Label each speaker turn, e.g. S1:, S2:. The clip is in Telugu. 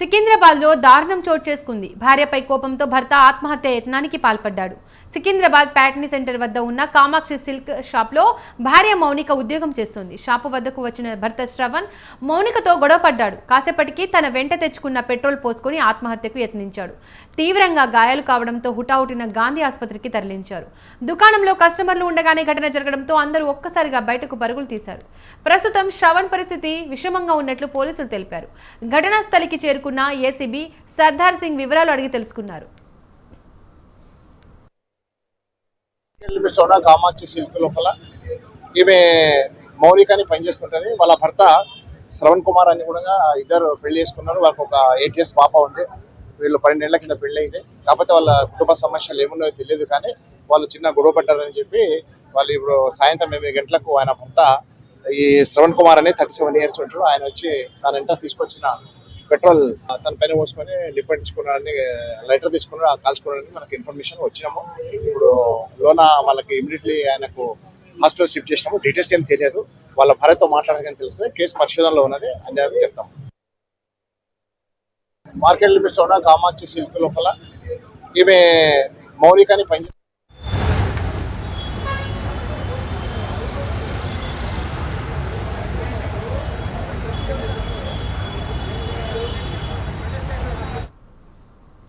S1: సికింద్రాబాద్లో దారుణం చోటు చేసుకుంది. భార్యపై కోపంతో భర్త ఆత్మహత్య యత్నానికి పాల్పడ్డాడు. సికింద్రాబాద్ ప్యాటనీ సెంటర్ వద్ద ఉన్న కామాక్షి సిల్క్ షాప్లో భార్య మౌనిక ఉద్యోగం చేస్తుంది. షాపు వద్దకు వచ్చిన భర్త శ్రవణ్ మౌనికతో గొడవపడ్డాడు కాసేపటికి తన వెంట తెచ్చుకున్న పెట్రోల్ పోసుకొని ఆత్మహత్యకు యత్నించాడు. తీవ్రంగా గాయాలు కావడంతో హుటాహుటిన గాంధీ ఆసుపత్రికి తరలించారు. దుకాణంలో కస్టమర్లు ఉండగానే ఘటన జరగడంతో అందరూ ఒక్కసారిగా బయటకు పరుగులు తీశారు. ప్రస్తుతం శ్రవణ్ పరిస్థితి విషమంగా ఉన్నట్లు పోలీసులు తెలిపారు. ఘటనా స్థలికి చేరుకున్న ఏసీబీ సర్దార్ సింగ్ వివరాలు అడిగి తెలుసుకున్నారు.
S2: కామాక్షి సిల్క్ లోపల ఈమె మౌలిక అని పనిచేస్తుంటుంది వాళ్ళ భర్త శ్రవణ్ కుమార్ అని కూడా ఇద్దరు పెళ్ళి చేసుకున్నారు. వాళ్ళకి ఒక ఎయిట్ ఇయర్స్ పాప ఉంది. వీళ్ళు పన్నెండేళ్ళ కింద పెళ్ళి అయింది కాకపోతే వాళ్ళ కుటుంబ సమస్యలు ఏమున్నాయో తెలియదు కానీ వాళ్ళు చిన్న గొడవ పడ్డారని చెప్పి వాళ్ళు ఇప్పుడు సాయంత్రం ఎనిమిది గంటలకు ఆయన భర్త ఈ శ్రవణ్ కుమార్ అనే థర్టీ సెవెన్ ఇయర్స్ ఉంటారు. ఆయన వచ్చి తన ఇంట తీసుకొచ్చిన పెట్రోల్ తన పైన పోసుకొని డిపెండ్ తీసుకున్నాడని లైటర్ తీసుకున్నాడు కాల్చుకోవడానికి మనకి ఇన్ఫర్మేషన్ వచ్చినాము. ఇప్పుడు లోన వాళ్ళకి ఇమీడియట్లీ ఆయనకు హాస్పిటల్ షిఫ్ట్ చేసినాము. డీటెయిల్స్ ఏం తెలియదు. వాళ్ళ భార్యతో మాట్లాడగానే తెలుస్తుంది. కేసు పరిశోధనలో ఉన్నది. అని చెప్తాం. మార్కెట్ లిమిట్స్ ఉన్న కామాక్షి సిల్క్ లోపల ఈమె మౌలికాన్ని పని